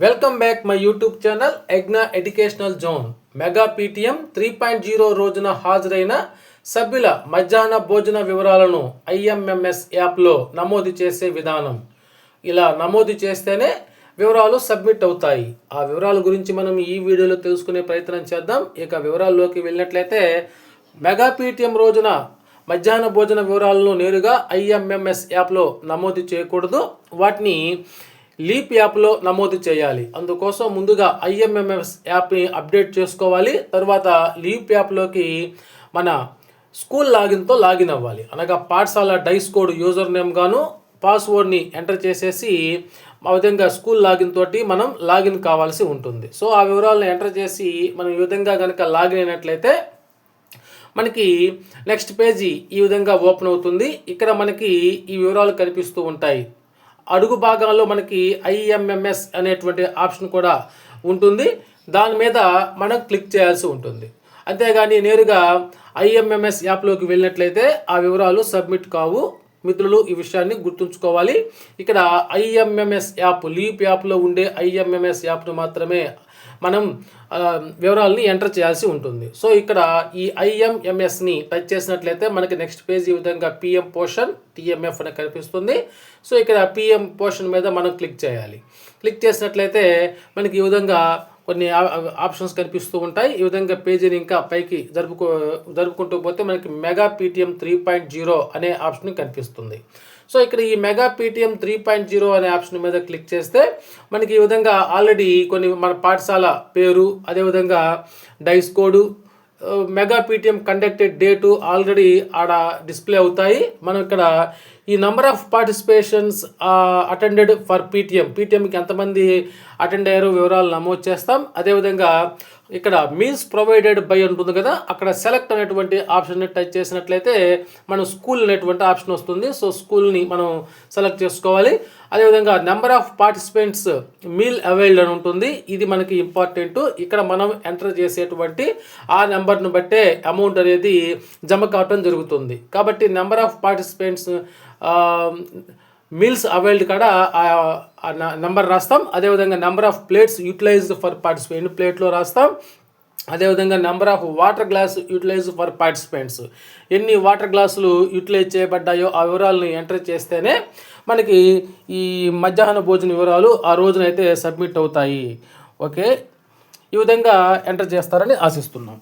Welcome back my YouTube channel ఎగ్నా educational zone mega PTM three point zero రోజున హాజరైన సభ్యుల మధ్యాహ్న భోజన వివరాలను ఐఎంఎంఎస్ యాప్లో నమోదు చేసే విధానం. ఇలా నమోదు చేస్తేనే వివరాలు సబ్మిట్ అవుతాయి. ఆ వివరాల గురించి మనం ఈ వీడియోలో తెలుసుకునే ప్రయత్నం చేద్దాం. ఇక వివరాల్లోకి వెళ్ళినట్లయితే మెగా పీటీఎం రోజున మధ్యాహ్న భోజన వివరాలను నేరుగా ఐఎంఎంఎస్ యాప్లో నమోదు చేయకూడదు. వాటిని లీప్ యాప్లో నమోదు చేయాలి. అందుకోసం ముందుగా ఐఎంఎంఎస్ యాప్ని అప్డేట్ చేసుకోవాలి. తర్వాత లీప్ యాప్లోకి మన స్కూల్ లాగిన్తో లాగిన్ అవ్వాలి. అనగా పాఠశాల డైస్ కోడ్ యూజర్ నేమ్ గాను పాస్వర్డ్ని ఎంటర్ చేసేసి ఆ విధంగా స్కూల్ లాగిన్ తోటి మనం లాగిన్ కావాల్సి ఉంటుంది. సో ఆ వివరాలను ఎంటర్ చేసి మనం ఈ విధంగా కనుక లాగిన్ అయినట్లయితే మనకి నెక్స్ట్ పేజీ ఈ విధంగా ఓపెన్ అవుతుంది. ఇక్కడ మనకి ఈ వివరాలు కనిపిస్తూ ఉంటాయి. అడుగు భాగంలో మనకి ఐఎంఎంఎస్ అనేటువంటి ఆప్షన్ కూడా ఉంటుంది. దాని మీద మనం క్లిక్ చేయాల్సి ఉంటుంది. అంతేగాని నేరుగా ఐఎంఎంఎస్ యాప్లోకి వెళ్ళినట్లయితే ఆ వివరాలు సబ్మిట్ కావు. మిత్రులు ఈ విషయాన్ని గుర్తుంచుకోవాలి. ఇక్కడ ఐఎంఎంఎస్ యాప్ లీప్ యాప్లో ఉండే ఐఎంఎంఎస్ యాప్ను మాత్రమే మనం వివరాలని ఎంటర్ చేయాల్సి ఉంటుంది. సో ఇక్కడ ఈ ఐఎంఎంఎస్ని టచ్ చేసినట్లయితే మనకి నెక్స్ట్ పేజ్ ఈ విధంగా పిఎం పోషన్ టీఎంఎఫ్ అని కనిపిస్తుంది. సో ఇక్కడ పిఎం పోషన్ మీద మనం క్లిక్ చేయాలి. క్లిక్ చేసినట్లయితే మనకి ఈ విధంగా కొన్ని ఆప్షన్స్ కనిపిస్తూ ఉంటాయి. ఈ విధంగా పేజీని ఇంకా పైకి జరుపుకో జరుపుకుంటూ పోతే మనకి mega PTM three point zero అనే ఆప్షన్ కనిపిస్తుంది. సో ఇక్కడ ఈ mega PTM three point zero అనే ఆప్షన్ మీద క్లిక్ చేస్తే మనకి ఈ విధంగా ఆల్రెడీ కొన్ని మన పాఠశాల పేరు అదేవిధంగా DISE code mega PTM conducted date already ఆడ డిస్ప్లే అవుతాయి. మనం ఇక్కడ ఈ number of participations attended for PTM పీటీఎంకి ఎంతమంది అటెండ్ అయ్యారో వివరాలు నమోదు చేస్తాం. అదేవిధంగా ఇక్కడ మీల్స్ ప్రొవైడెడ్ బై ఉంటుంది కదా అక్కడ సెలెక్ట్ అనేటువంటి ఆప్షన్ టచ్ చేసినట్లయితే మనం స్కూల్ అనేటువంటి ఆప్షన్ వస్తుంది. సో స్కూల్ని మనం సెలెక్ట్ చేసుకోవాలి. అదేవిధంగా number of participants meal availed అని ఉంటుంది. ఇది మనకి ఇంపార్టెంట్ ఇక్కడ మనం ఎంటర్ చేసేటువంటి ఆ నెంబర్ను బట్టే అమౌంట్ అనేది జమ కావటం జరుగుతుంది. కాబట్టి number of participants meals availed కాడ ఆ నెంబర్ రాస్తాం. అదేవిధంగా number of plates utilised for participant. ప్లేట్లో రాస్తాం? అదేవిధంగా number of water glass utilise for participants. ఎన్ని వాటర్ గ్లాసులు యూటిలైజ్ చేయబడ్డాయో ఆ వివరాలను ఎంటర్ చేస్తేనే మనకి ఈ మధ్యాహ్న భోజన వివరాలు ఆ రోజునైతే సబ్మిట్ అవుతాయి. ఓకే? ఈ విధంగా ఎంటర్ చేస్తారని ఆశిస్తున్నాం.